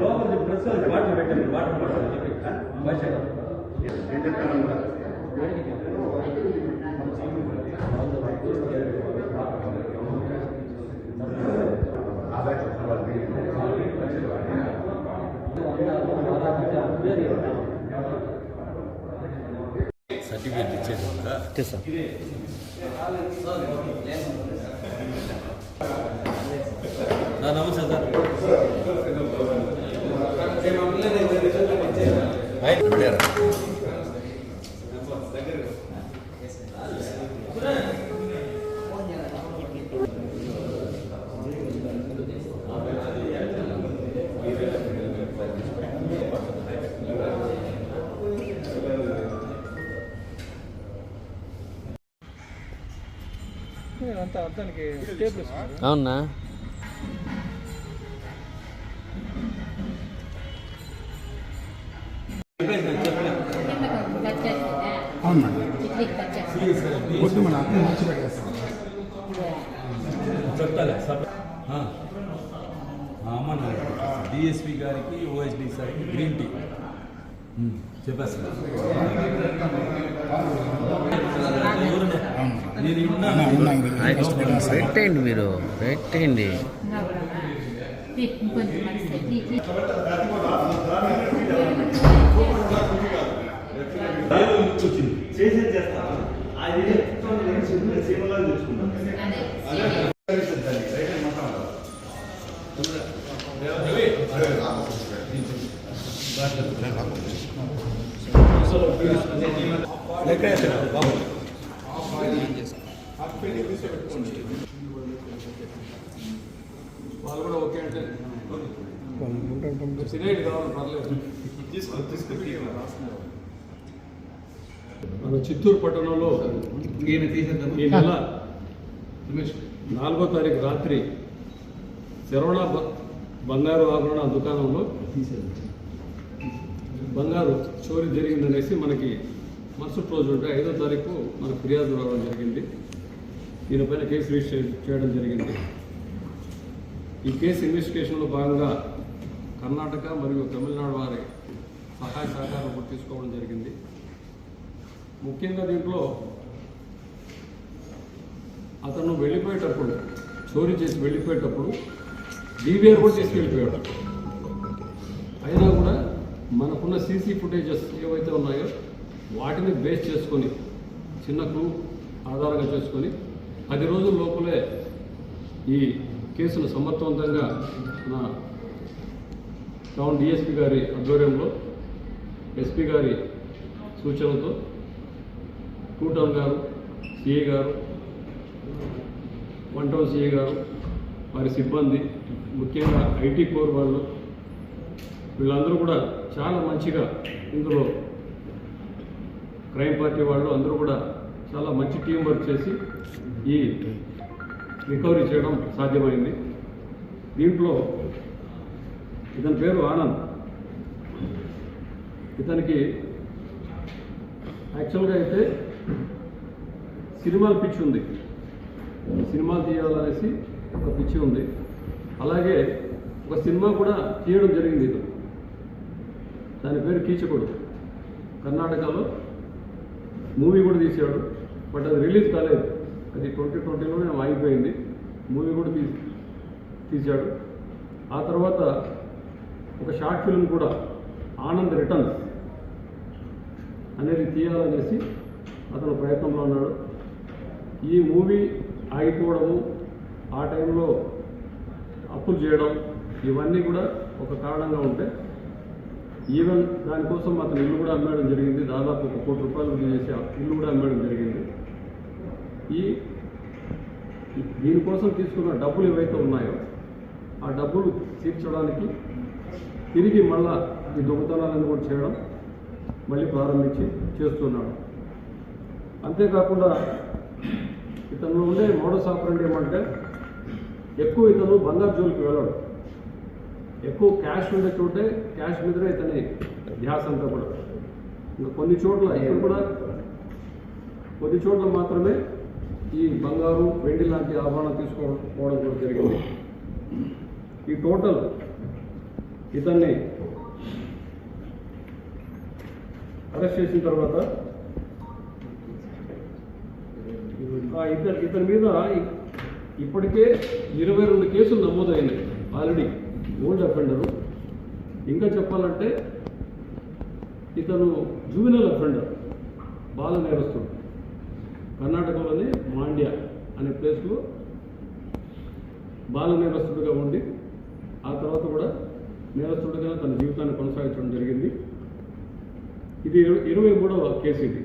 లోపల press water పెట్టండి water bottle చెప్పి భాష సర్టిఫికేట్ ఇచ్చేది ఉందా నా నమస్తే సార్. ఆయన అవునా అవును మేడం వద్దు మన అర్థం మార్చి పెట్టేస్తాం చెప్తాలే సబ్ అమ్మ డిఎస్పి గారికి ఓఎస్డి సార్కి గ్రీన్ టీ చెప్పేస్తా ఉన్నా, ఇది ఫస్ట్ పెట్టేస్తాం. పెట్టేయండి వాళ్ళు కూడా ఓకే అంటే సిగరెట్ కావాలి పర్లేదు మన చిత్తూరు పట్టణంలో ఈ నెల నాలుగో తారీఖు రాత్రి శరవణ బంగారు ఆభరణ దుకాణంలో బంగారు చోరీ జరిగిందనేసి మనకి మరుసటి రోజు ఉంటే ఐదో తారీఖు మనకు ఫిర్యాదు రావడం జరిగింది. దీనిపైన కేసు రిజిస్టర్ చేయడం జరిగింది. ఈ కేసు ఇన్వెస్టిగేషన్లో భాగంగా కర్ణాటక మరియు తమిళనాడు వారి సహాయ సహకారం తీసుకోవడం జరిగింది. ముఖ్యంగా దీంట్లో అతను వెళ్ళిపోయేటప్పుడు చోరీ చేసి వెళ్ళిపోయేటప్పుడు డీవీఆర్ కూడా తీసుకెళ్ళిపోయాడు. అయినా కూడా మనకున్న సీసీ ఫుటేజెస్ ఏవైతే ఉన్నాయో వాటిని బేస్ చేసుకొని చిన్న క్లూ ఆధారంగా చేసుకొని పది రోజుల లోపలే ఈ కేసును సమర్థవంతంగా నా టౌన్ డిఎస్పి గారి ఆధ్వర్యంలో ఎస్పీ గారి సూచనలతో టూ టౌన్ గారు సిఏ గారు వన్ టౌన్ సిఏ గారు వారి సిబ్బంది ముఖ్యంగా ఐటీ కోర్ వాళ్ళు వీళ్ళందరూ కూడా చాలా మంచిగా ఇందులో క్రైమ్ పార్టీ వాళ్ళు అందరూ కూడా చాలా మంచి టీం వర్క్ చేసి ఈ రికవరీ చేయడం సాధ్యమైంది. దీంట్లో ఇతని పేరు ఆనంద్. ఇతనికి యాక్చువల్గా అయితే సినిమాలు పిచ్చి ఉంది. సినిమాలు తీయాలనేసి ఒక పిచ్చి ఉంది. అలాగే ఒక సినిమా కూడా తీయడం జరిగింది ఇతను. దాని పేరు కీచకుడు. కర్ణాటకలో మూవీ కూడా తీశాడు. బట్ అది రిలీజ్ కాలేదు. అది ట్వంటీ ట్వంటీలోనే ఆగిపోయింది. మూవీ కూడా తీ తీశాడు. ఆ తర్వాత ఒక షార్ట్ ఫిల్మ్ కూడా ఆనంద్ రిటర్న్స్ అనేది తీయాలనేసి అతను ప్రయత్నంలో ఉన్నాడు. ఈ మూవీ ఆగిపోవడము ఆ టైంలో అప్పులు చేయడం ఇవన్నీ కూడా ఒక కారణంగా ఉంటే ఈవెన్ దానికోసం అతను ఇల్లు కూడా అమ్మేయడం జరిగింది. దాదాపు ఒక కోటి రూపాయలు చేసి ఇల్లు కూడా అమ్మేయడం జరిగింది. ఈ దీనికోసం తీసుకున్న డబ్బులు ఏవైతే ఉన్నాయో ఆ డబ్బులు తీర్చడానికి తిరిగి మళ్ళా ఈ దొంగతనాలను కూడా చేయడం మళ్ళీ ప్రారంభించి చేస్తున్నాడు. అంతేకాకుండా ఇతను ఉండే మోడస్ ఆపరేట్ ఏమంటే ఎక్కువ ఇతను బంగారు జోలికి వెళ్ళడు. ఎక్కువ క్యాష్ ఉండే చోటే క్యాష్ మీదనే ఇతని ధ్యాస అంతా కూడా. ఇంకా కొన్ని చోట్ల ఇక్కడ కూడా కొద్ది చోట్ల మాత్రమే ఈ బంగారు వెండి లాంటి ఆహ్వానం తీసుకోవడం కూడా జరిగింది. ఈ టోటల్ ఇతన్ని అరెస్ట్ చేసిన తర్వాత ఇతని ఇతని మీద ఇప్పటికే ఇరవై రెండు కేసులు నమోదైనాయి. Already old offender. ఇంకా చెప్పాలంటే ఇతను జూనియర్ అఫెండర్ బాల నేరస్తుడు. కర్ణాటకలోని మాండ్య అనే ప్లేస్లో బాల నేరస్తుడిగా ఉండి ఆ తర్వాత కూడా నేరస్తుడిగా తన జీవితాన్ని కొనసాగించడం జరిగింది. ఇది ఇరవై మూడవ కేసు ఇది.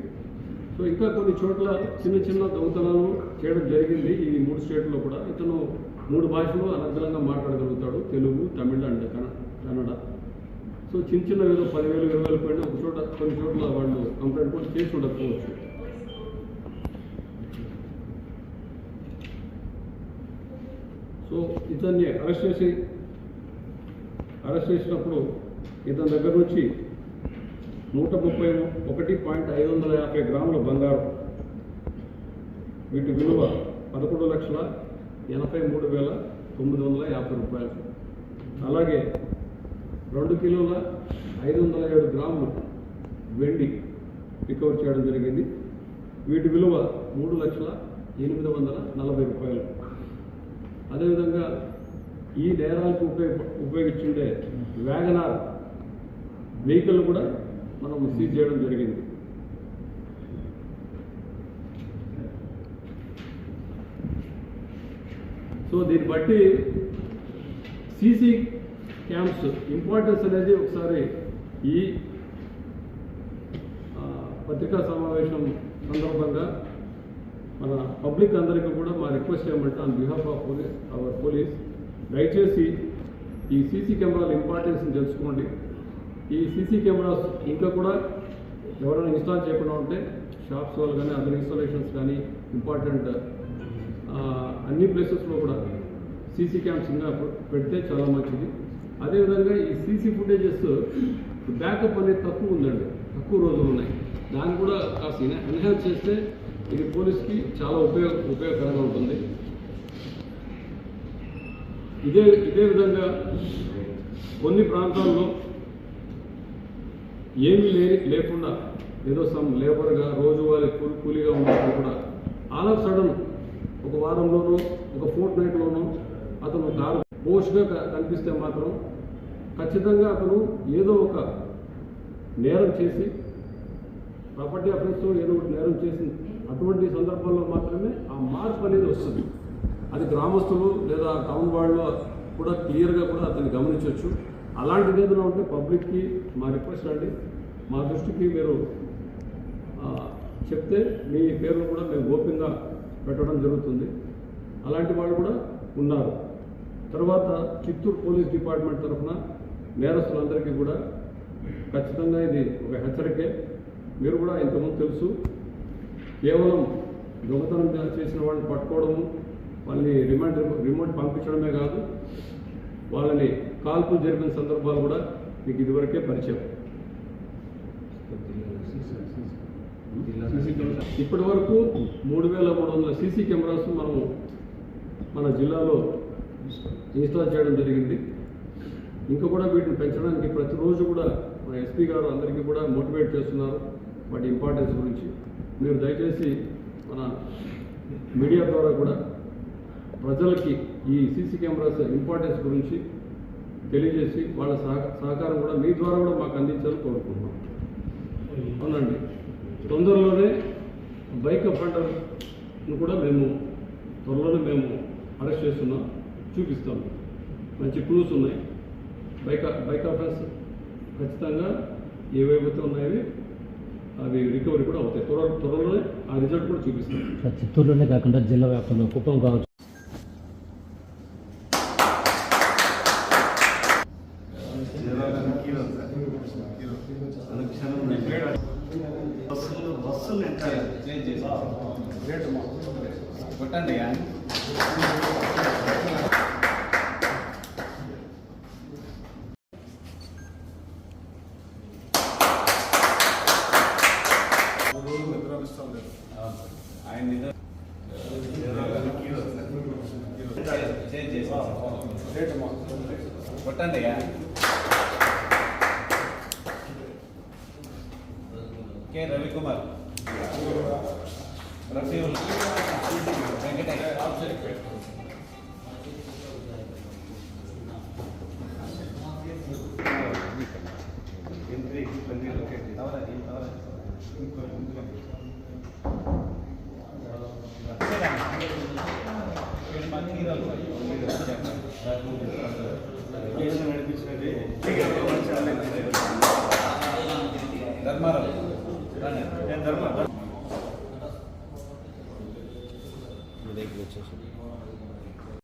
సో ఇంకా కొన్ని చోట్ల చిన్న చిన్న దొంగతనాలు చేయడం జరిగింది. ఈ మూడు స్టేట్లో కూడా ఇతను మూడు భాషలు అనర్గళంగా మాట్లాడగలుగుతాడు. తెలుగు తమిళ అండ్ కన్నడ. సో చిన్న చిన్న వేలు పదివేలు ఇరవై వేలు పైన ఒక చోట కొన్ని చోట్ల వాళ్ళు కంప్లైంట్ కూడా చేసి ఉండకపోవచ్చు. సో ఇతన్ని అరెస్ట్ చేసి అరెస్ట్ చేసినప్పుడు ఇతని దగ్గర నుంచి నూట ముప్పై ఒకటి పాయింట్ ఐదు వందల యాభై గ్రాముల బంగారం వీటి విలువ పదకొండు లక్షల ఎనభై మూడు వేల తొమ్మిది వందల యాభై రూపాయలు. అలాగే రెండు కిలోల ఐదు వందల ఏడు గ్రాములు వెండి రికవర్ చేయడం జరిగింది. వీటి విలువ మూడు లక్షల ఎనిమిది వందల నలభై రూపాయలు. అదేవిధంగా ఈ నేరాలకు ఉపయోగ ఉపయోగించుండే వ్యాగనార్ వెహికల్ కూడా మనం సీజ్ చేయడం జరిగింది. సో దీన్ని బట్టి సీసీ క్యాంప్స్ ఇంపార్టెన్స్ అనేది ఒకసారి ఈ పత్రికా సమావేశం సందర్భంగా మన పబ్లిక్ అందరికీ కూడా మా రిక్వెస్ట్ ఏమంటే on behalf of police our police దయచేసి ఈ సీసీ కెమెరాల ఇంపార్టెన్స్ని తెలుసుకోండి. ఈ సీసీ కెమెరాస్ ఇంకా కూడా ఎవరైనా ఇన్స్టాల్ చేయకుండా ఉంటే షాప్స్ వాళ్ళు కానీ అదర్ ఇన్స్టాలేషన్స్ కానీ ఇంపార్టెంట్ అన్ని ప్లేసెస్లో కూడా సీసీ క్యామ్స్ ఇంకా పెడితే చాలా మంచిది. అదేవిధంగా ఈ సీసీ ఫుటేజెస్ బ్యాకప్ అనేది తక్కువ ఉందండి. తక్కువ రోజులు ఉన్నాయి. దాన్ని కూడా కాస్త ఎన్హాన్స్ చేస్తే ఇది పోలీస్కి చాలా ఉపయోగ ఉపయోగకరంగా ఉంటుంది. ఇదే ఇదే విధంగా కొన్ని ప్రాంతాల్లో ఏమీ లేని లేకుండా ఏదో సమ్ లేబర్గా రోజువారీ కూలి కూలీగా ఉన్నప్పుడు కూడా ఆల్ ఆఫ్ సడన్ ఒక వారంలోనో ఒక ఫోర్ట్ నైట్లోనూ అతను కారు పోస్ట్గా కనిపిస్తే మాత్రం ఖచ్చితంగా అతను ఏదో ఒక నేరం చేసి ప్రాపర్టీ అఫెన్స్తో ఏదో ఒకటి నేరం చేసి అటువంటి సందర్భాల్లో మాత్రమే ఆ మార్పు అనేది వస్తుంది. అది గ్రామస్తులు లేదా టౌన్ వాళ్ళు కూడా క్లియర్గా కూడా అతన్ని గమనించవచ్చు. అలాంటిది ఏదైనా ఉంటే పబ్లిక్కి మా రిక్వెస్ట్ అండి. మా దృష్టికి మీరు చెప్తే మీ పేర్లు కూడా మేము గోప్యంగా పెట్టడం జరుగుతుంది. అలాంటి వాళ్ళు కూడా ఉన్నారు. తర్వాత చిత్తూరు పోలీస్ డిపార్ట్మెంట్ తరఫున నేరస్తులందరికీ కూడా ఖచ్చితంగా ఇది ఒక హెచ్చరికే. మీరు కూడా ఇంతకుముందు తెలుసు. కేవలం దొంగతనం చేసిన వాళ్ళని పట్టుకోవడము వాళ్ళని రిమాండ్ రిమోట్ పంపించడమే కాదు వాళ్ళని కాల్పులు జరిపిన సందర్భాలు కూడా మీకు ఇదివరకే పరిచయం. ఇప్పటి వరకు మూడు వేల మూడు వందల సీసీ కెమెరాస్ మనము మన జిల్లాలో ఇన్స్టాల్ చేయడం జరిగింది. ఇంకా కూడా వీటిని పెంచడానికి ప్రతిరోజు కూడా మన ఎస్పీ గారు అందరికీ కూడా మోటివేట్ చేస్తున్నారు వాటి ఇంపార్టెన్స్ గురించి. మీరు దయచేసి మన మీడియా ద్వారా కూడా ప్రజలకి ఈ సీసీ కెమెరాస్ ఇంపార్టెన్స్ గురించి తెలియజేసి వాళ్ళ సహకారం కూడా మీ ద్వారా కూడా మాకు అందించాలని కోరుకుంటున్నాం. అవునండి. తొందరలోనే బైక్ అఫెండర్ను కూడా మేము త్వరలోనే మేము అరెస్ట్ చేస్తున్నాం చూపిస్తాం. మంచి క్లూస్ ఉన్నాయి. బైక్ బైక్ అఫెన్స్ ఖచ్చితంగా ఏవేవైతే ఉన్నాయో అవి రికవరీ కూడా అవుతాయి. త్వర త్వరలోనే ఆ రిజల్ట్ కూడా చూపిస్తాం. చిత్తూరులోనే కాకుండా జిల్లా వ్యాప్తంగా కుప్పం కావచ్చు. బస్సులు బస్సులు ఎంత కొట్టండి Second.